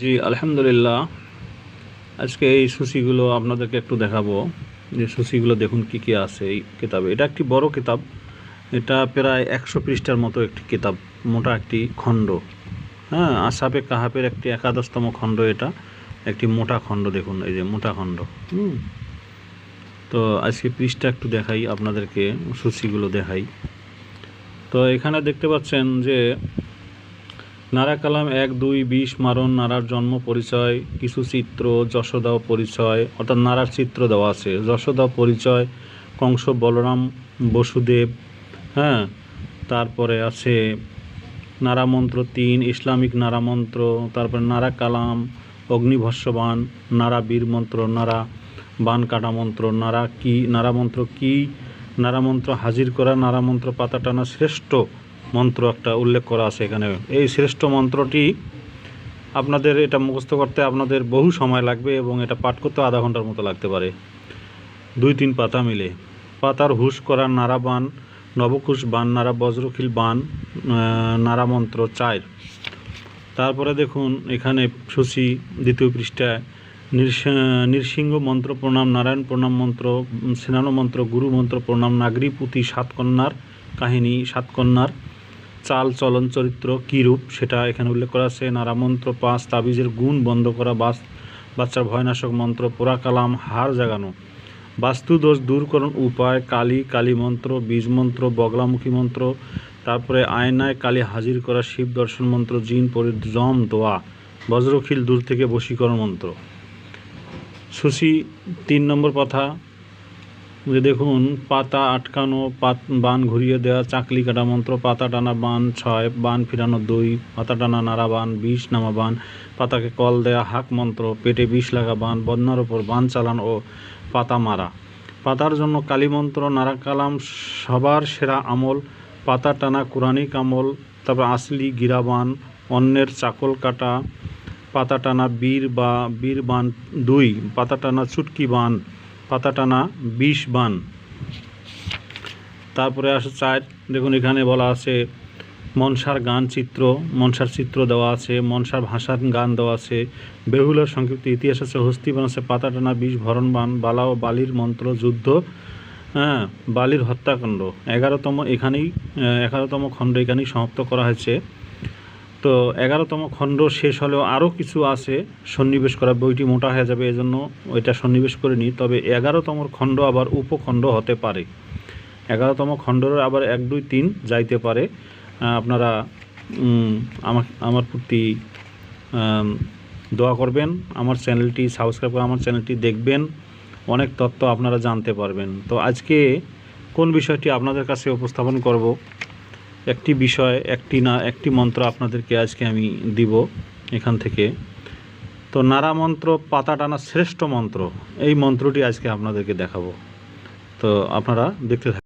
জি, আলহামদুলিল্লাহ। আজকে এই সুশিগুলো আপনাদেরকে একটু দেখাবো। যে সুশিগুলো দেখুন কি কি আছে এই কিতাবে। এটা একটি বড় কিতাব। এটা প্রায় একশো পৃষ্ঠার মতো একটি কিতাব, মোটা একটি খণ্ড। হ্যাঁ আসাপে কাহাপের একটি একাদশতম খণ্ড এটা। একটি মোটা খণ্ড দেখুন, এই যে মোটা খণ্ড। হুম। তো আজকে পৃষ্ঠা একটু দেখাই, আপনাদেরকে সুশিগুলো দেখাই। তো এখানে দেখতে পাচ্ছেন যে নারা কালাম এক, দুই, বিশ, মারণ, নারার জন্ম পরিচয়, কিছু চিত্র, যশোদা পরিচয়, অর্থাৎ নারার চিত্র দেওয়া আছে। যশোদা পরিচয়, কংস বলরাম বসুদেব হ্যাঁ? তারপরে আছে নারামন্ত্র তিন, ইসলামিক নারামন্ত্র তারপরে নারা কালাম অগ্নিভস্যবান নারা বীর মন্ত্র, নারা বান কাটা মন্ত্র, নারা কি নারামন্ত্র কি, নারা মন্ত্র হাজির করা নারামন্ত্র পাতা টানা শ্রেষ্ঠ। মন্ত্র একটা উল্লেখ করা আছে এখানে। এই শ্রেষ্ঠ মন্ত্রটি আপনাদের এটা মুখস্থ করতে আপনাদের বহু সময় লাগবে এবং এটা পাঠ করতে আধা ঘণ্টার মতো লাগতে পারে। দুই তিন পাতা মিলে। পাতার হুশ করা নারা বান, নবকুশ বান নারা বজ্রখিল বান নারা মন্ত্র চার। তারপরে দেখুন, এখানে সুশি দ্বিতীয় পৃষ্ঠায় নৃসিংহ- মন্ত্র প্রণাম, নারায়ণ প্রণাম মন্ত্র সেনানো মন্ত্র, গুরু মন্ত্র প্রণাম নাগরী পুঁতি সাতকন্যার কাহিনী সাতকন্যার চাল চলন চরিত্র কীরূপ সেটা এখানে উল্লেখ করা আছে। নারামন্ত্র পাঁচ, তাবিজের গুণ বন্ধ করা, বাস, বাচ্চার ভয়নাশক মন্ত্র, পোড়া কালাম হার জাগানো। বাস্তু দোষ দূরকরণ উপায়, কালী কালী মন্ত্র, বীজ মন্ত্র, বগলামুখী মন্ত্র, তারপরে আয়নায় কালী হাজির করা, শিব দর্শন মন্ত্র, জিন পরিজম দোয়া, বজ্রখিল দূর থেকে বশীকরণ মন্ত্র। সুশি, তিন নম্বর কথা যে দেখুন, পাতা আটকানো, পাত, বান ঘুরিয়ে দেওয়া চাকলি কাটা মন্ত্র, পাতা টানা বান ছয়, বান ফিরানো দুই, পাতা টানা নাড়া বান, বিষ নামা বান, পাতাকে কল দেয়া হাক মন্ত্র, পেটে বিষ লাগা বান, বন্যার ওপর বান চালান ও পাতা মারা। পাতার জন্য কালী মন্ত্র, নারা কালাম, সবার সেরা আমল, পাতা টানা কোরআনিক আমল, তারপর আসলি গিরাবান অন্যের চাকল কাটা, পাতা টানা বীর বা, বীর বান দুই, পাতা টানা চুটকি বান পাতা টানা বিষ বান। তারপরে আসে চার, দেখুন এখানে বলা আছে মনসার গান চিত্র, মনসার চিত্র দেওয়া আছে, মনসার ভাষার গান দেওয়া আছে বেহুলার সংক্ষিপ্ত ইতিহাস আছে হস্তিবান আছে পাতা টানা বিষ ভরণ বান, বালা ও বালির মন্ত্র, যুদ্ধ হ্যাঁ বালির হত্যাকাণ্ড। এগারোতম এখানেই এগারোতম খণ্ড এখানেই সমাপ্ত করা হয়েছে। তো এগারোতম খণ্ড শেষ হলেও আরও কিছু আছে সন্নিবেশ করা, বইটি মোটা হয়ে যাবে এজন্য ওইটা সন্নিবেশ করে নিই। তবে এগারোতম খণ্ড আবার উপখণ্ড হতে পারে। এগারোতম খণ্ডের আবার এক, দুই, তিন যাইতে পারে। আপনারা আমার আমার প্রতি দোয়া করবেন। আমার চ্যানেলটি সাবস্ক্রাইব করে আমার চ্যানেলটি দেখবেন। অনেক তথ্য আপনারা জানতে পারবেন। তো আজকে কোন বিষয়টি আপনাদের কাছে উপস্থাপন করব? একটি বিষয়, একটি না, একটি মন্ত্র আপনাদেরকে আজকে আমি দিব এখান থেকে। তো নারা মন্ত্র, পাতা টানা শ্রেষ্ঠ মন্ত্র, এই মন্ত্রটি আজকে আপনাদেরকে দেখাবো। তো আপনারা দেখতে থাকুন